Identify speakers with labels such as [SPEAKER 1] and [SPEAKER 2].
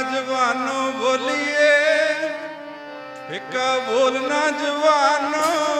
[SPEAKER 1] ਜਵਾਨੋ ਬੋਲੀਏ। ਫਿੱਕਾ ਬੋਲਣਾ ਜਵਾਨੋ।